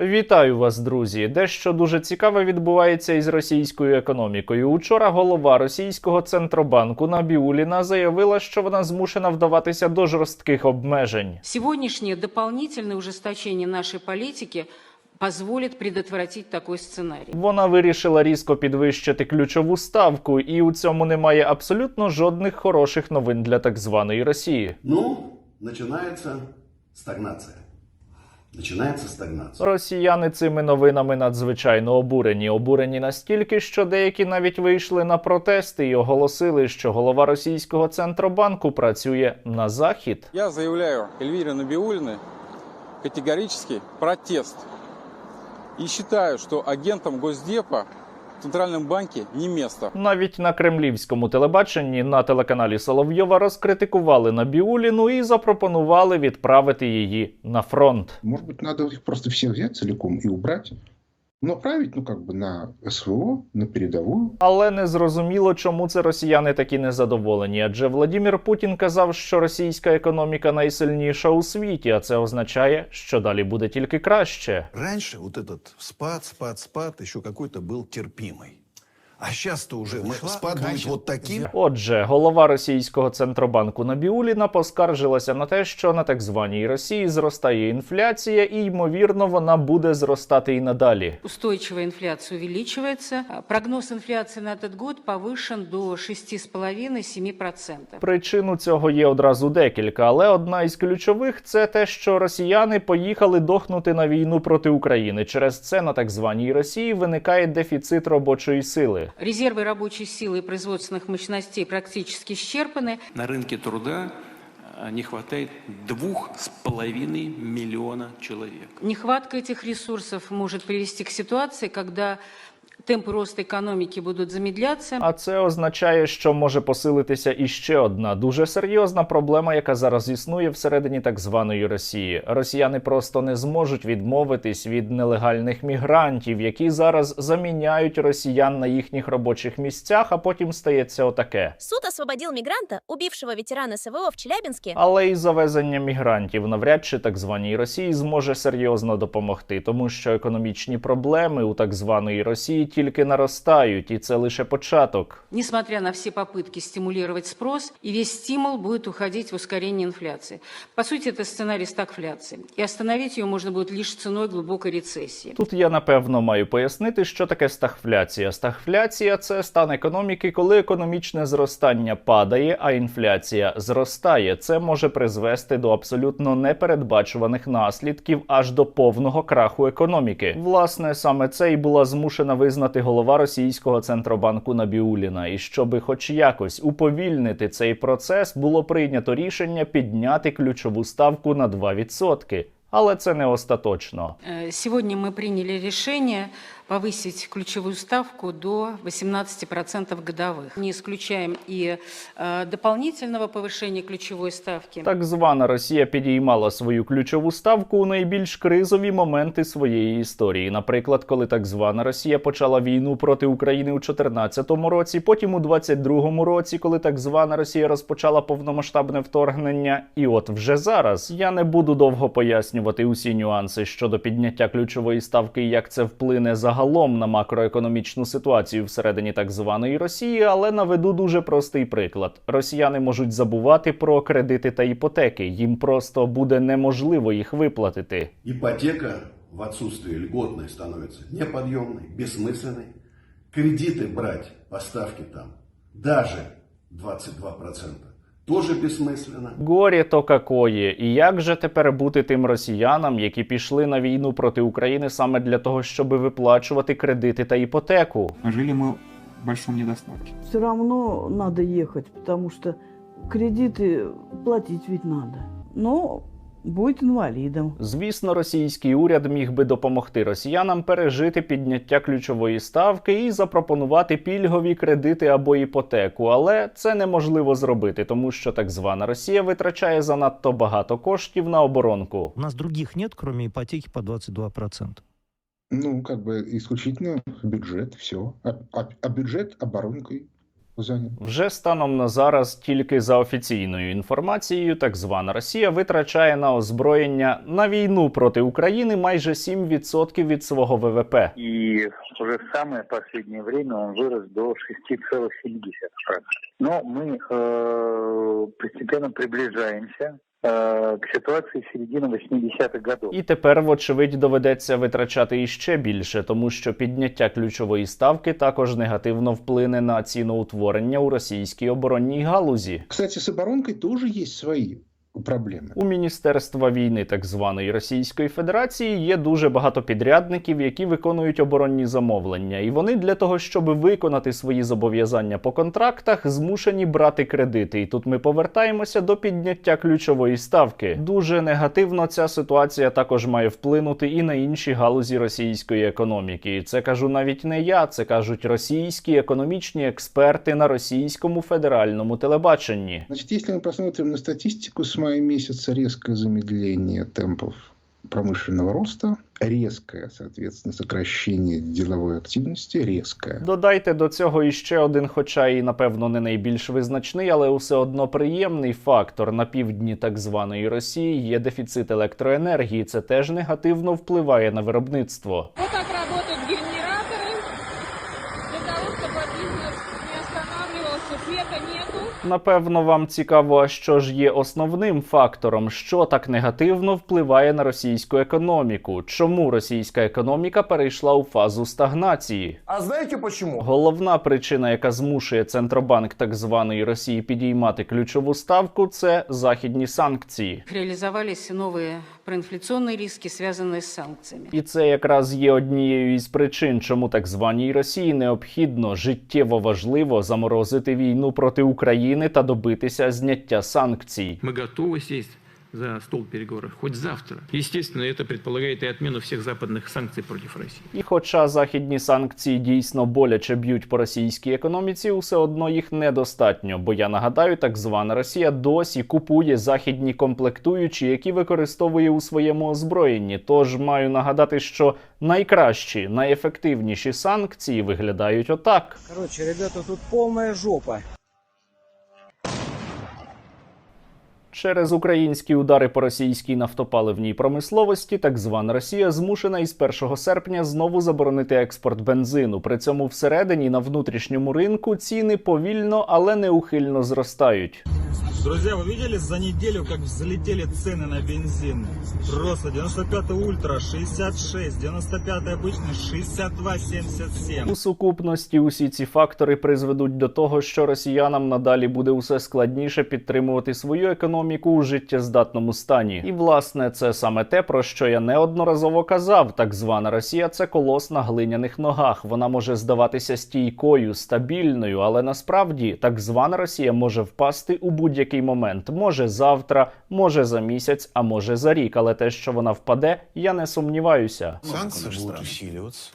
Вітаю вас, друзі! Дещо дуже цікаве відбувається із російською економікою. Учора голова російського центробанку Набіуліна заявила, що вона змушена вдаватися до жорстких обмежень. Сегодняшнее дополнительное ужесточение нашей политики позволит предотвратить такой сценарий. Вона вирішила різко підвищити ключову ставку, і у цьому немає абсолютно жодних хороших новин для так званої Росії. Ну, начинается стагнация. Начинается стагнація. Росіяни цими новинами надзвичайно обурені. Обурені настільки, що деякі навіть вийшли на протести і оголосили, що голова російського центробанку працює на захід. Я заявляю Ельвірі Набіуліни категорический протест. і вважаю, що агентам Госдепа в центральному банке не місце. Навіть на кремлівському телебаченні на телеканалі Соловйова розкритикували Набіуліну і запропонували відправити її на фронт. Може бути, надо їх просто всіх взяти цілком і убрать, но направить, ну, как бы на СВО, на передовую. Але не зрозуміло, чому це росіяни такі незадоволені. Адже Владімір Путін казав, що російська економіка найсильніша у світі, а це означає, що далі буде тільки краще. Раньше вот этот спад, спад, спад еще какой-то был терпимый. А сейчас-то уже мы, спад будет вот таким. Отже, голова російського центробанку Набіуліна поскаржилася на те, що на так званій Росії зростає інфляція, і ймовірно вона буде зростати і надалі. Устойчивая инфляция увеличивается. А Прогноз инфляции на этот год повышен до 6,5-7%. Причину цього є одразу декілька, але одна із ключових це те, що росіяни поїхали дохнути на війну проти України. Через це на так званій Росії виникає дефіцит робочої сили. Резервы рабочей силы и производственных мощностей практически исчерпаны. На рынке труда э, не хватает двух с половиной миллиона человек. Нехватка этих ресурсов может привести к ситуации, когда темпы роста экономики будут замедляться. А це означає, що може посилитися іще одна дуже серйозна проблема, яка зараз існує всередині так званої Росії. Росіяни просто не зможуть відмовитись від нелегальних мігрантів, які зараз заміняють росіян на їхніх робочих місцях, а потім стається отаке. Суд освободил мигранта, убившего ветерана СВО в Челябинске. Але і завезення мігрантів навряд чи так званій Росії зможе серйозно допомогти, тому що економічні проблеми у так званої Росії тільки наростають, і це лише початок. Несмотря на все попытки стимулировать спрос, и весь стимул будет уходить в ускорение инфляции. По сути, это сценарий стагфляции. И остановить ее можно будет лишь ценой глубокой рецессии. Тут я напевно маю пояснити, що таке стагфляція. Стагфляція це стан економіки, коли економічне зростання падає, а інфляція зростає. Це може призвести до абсолютно непередбачуваних наслідків аж до повного краху економіки. Власне, саме це і була змушена визнати голова російського центробанку Набіуліна. І щоби хоч якось уповільнити цей процес, було прийнято рішення підняти ключову ставку на 2%. Але це не остаточно. Сьогодні ми прийняли решение повысить ключевую ставку до 18% годовых. Не исключаем и э, дополнительного повышения ключевой ставки. Так звана Росія підіймала свою ключову ставку у найбільш кризові моменти своєї історії. Наприклад, коли так звана Росія почала війну проти України у 2014 році, потім у 2022 році, коли так звана Росія розпочала повномасштабне вторгнення. І от вже зараз я не буду довго пояснювати усі нюанси щодо підняття ключової ставки, і як це вплине загалом на макроекономічну ситуацію всередині так званої Росії, але наведу дуже простий приклад: росіяни можуть забувати про кредити та іпотеки. Їм просто буде неможливо їх виплатити. Ипотека в отсутствии льготной становится неподъемной, бессмысленной. Кредиты брать по ставке там даже 22% тоже бессмысленно. Горі то какої, і як же тепер бути тим росіянам, які пішли на війну проти України саме для того, щоб виплачувати кредити та іпотеку? жили мы в большом недостатке. Все равно надо ехать, потому что кредиты платить ведь надо. Но будет инвалидом. Звісно, російський уряд міг би допомогти росіянам пережити підняття ключової ставки і запропонувати пільгові кредити або іпотеку, але це неможливо зробити, тому що так звана Росія витрачає занадто багато коштів на оборонку. У нас других нет, кроме ипотеки по 22%. Ну, как бы исключительно бюджет, все. А, а- а бюджет оборонкой занят. Вже станом на зараз, тільки за офіційною інформацією, так звана Росія витрачає на озброєння на війну проти України майже 7% від свого ВВП. И уже в самое последнее время он вырос до 6,7%. Но мы э, постепенно приближаемся э, к ситуації середини 80-х годов. І тепер, вочевидь, доведеться витрачати іще більше, тому що підняття ключової ставки також негативно вплине на ціноутворення у російській оборонній галузі. Кстати, з оборонкою теж є свои проблемы. У Міністерства війни так званої Російської Федерації є дуже багато підрядників, які виконують оборонні замовлення, і вони для того, щоб виконати свої зобов'язання по контрактах, змушені брати кредити. І тут ми повертаємося до підняття ключової ставки. Дуже негативно ця ситуація також має вплинути і на інші галузі російської економіки. І це кажу навіть не я, це кажуть російські економічні експерти на російському федеральному телебаченні. Значит, если мы посмотрим на статистику с мая месяца, резкое замедление темпов промышленного роста, резкое, соответственно, сокращение деловой активности, резкое. Додайте до цього іще один, хоча і напевно не найбільш визначний, але все одно приємний фактор на півдні так званої Росії є дефіцит електроенергії. Це теж негативно впливає на виробництво. Вот Напевно, вам цікаво, а що ж є основним фактором, що так негативно впливає на російську економіку. Чому російська економіка перейшла у фазу стагнації? А знаете почему? Головна причина, яка змушує центробанк так званої Росії підіймати ключову ставку, це західні санкції. Реализовались новые проинфляционные риски, связанные с санкциями. І це якраз є однією із причин, чому так званій Росії необхідно життєво важливо заморозити війну проти України та добитися зняття санкцій. Мы готовы сесть за стол переговоров хоть завтра. Естественно, это предполагает и отмену всех западных санкций против России. І хоча західні санкції дійсно боляче б'ють по російській економіці, усе одно їх недостатньо. Бо я нагадаю, так звана Росія досі купує західні комплектуючі, які використовує у своєму озброєнні. Тож маю нагадати, що найкращі, найефективніші санкції виглядають отак. Короче, ребята, тут полная жопа. Через українські удари по російській нафтопаливній промисловості, так звана Росія змушена із 1 серпня знову заборонити експорт бензину. При цьому всередині на внутрішньому ринку ціни повільно, але неухильно зростають. Друзья, вы видели за неделю, как взлетели цены на бензин? Просто 95 ультра 66, 95 обычный 62,77. У сукупності усі ці фактори призведуть до того, що росіянам надалі буде усе складніше підтримувати свою економіку у життєздатному стані. І власне це саме те, про що я неодноразово казав. Так звана Росія це колос на глиняних ногах. Вона може здаватися стійкою, стабільною, але насправді так звана Росія може впасти у будь-який момент. Може завтра, може за місяць, а може за рік. Але те, що вона впаде, я не сумніваюся. Санкції будуть усиливаться.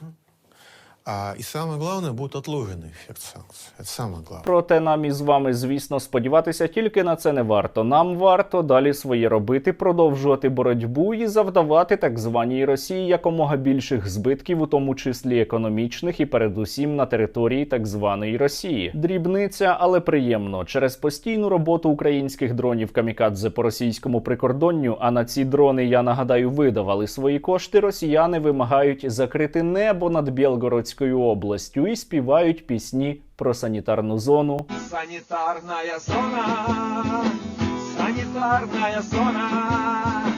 А, и самое главное, будет отложенный эффект санкций. Это самое главное. Проте нам із вами, звісно, сподіватися тільки на це не варто. Нам варто далі своє робити, продовжувати боротьбу і завдавати так званій Росії якомога більших збитків, у тому числі економічних, і передусім на території так званої Росії. Дрібниця, але приємно. Через постійну роботу українських дронів камікадзе по російському прикордонню. А на ці дрони я нагадаю видавали свої кошти. Росіяни вимагають закрити небо над Білгородською областю і співають пісні про санітарну зону. Санитарная зона. Санитарная зона.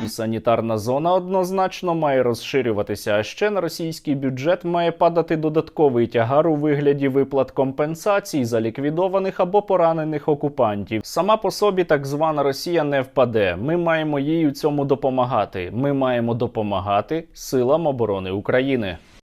І санітарна зона однозначно має розширюватися. А ще на російський бюджет має падати додатковий тягар у вигляді виплат компенсацій за ліквідованих або поранених окупантів. Сама по собі так звана Росія не впаде. Ми маємо їй у цьому допомагати. Ми маємо допомагати силам оборони України.